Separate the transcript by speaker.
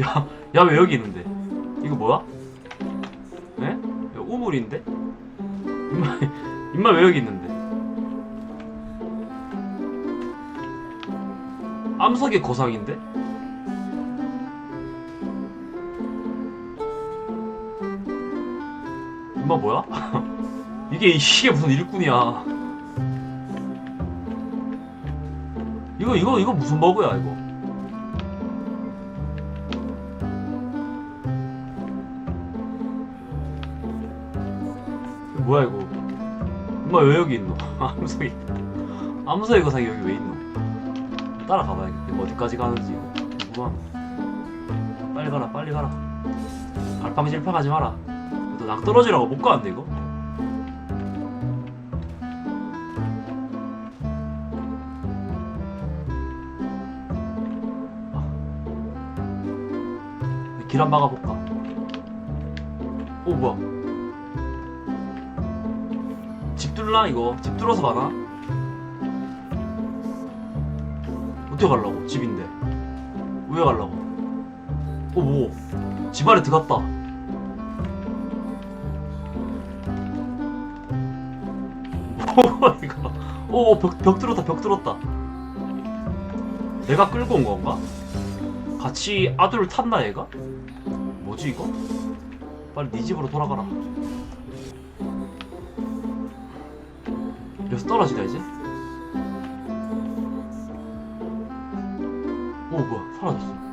Speaker 1: 야, 야 왜 여기 있는데? 이거 뭐야? 에? 이거 우물인데? 임마, 임마 왜 여기 있는데? 암석의 거상인데? 임마 뭐야? 이게 이게 무슨 일꾼이야? 이거 이거 이거 무슨 버그야 이거? 뭐야 이거? 엄마 왜 여기 있노? 암석이 암석이 거상이 여기 왜 있노? 따라가 봐야겠다. 이거 어디까지 가는지 이거 궁금하네. 빨리 가라 빨리 가라. 갈팡질팡 하지 마라. 너 낭떠러지라고 못 가는데 이거? 길 한 막아볼까? 오 뭐야? 집 뚫나 이거? 집 뚫어서 가나? 어떻게 가려고? 집인데 왜 가려고? 어 뭐? 집 안에 들어갔다 뭐야 이거 오 벽 벽 뚫었다 벽 뚫었다 내가 끌고 온 건가? 같이 아들을 탔나 얘가? 뭐지 이거? 빨리 네 집으로 돌아가라 여기서 떨어지다 이제? 오 뭐야 사라졌어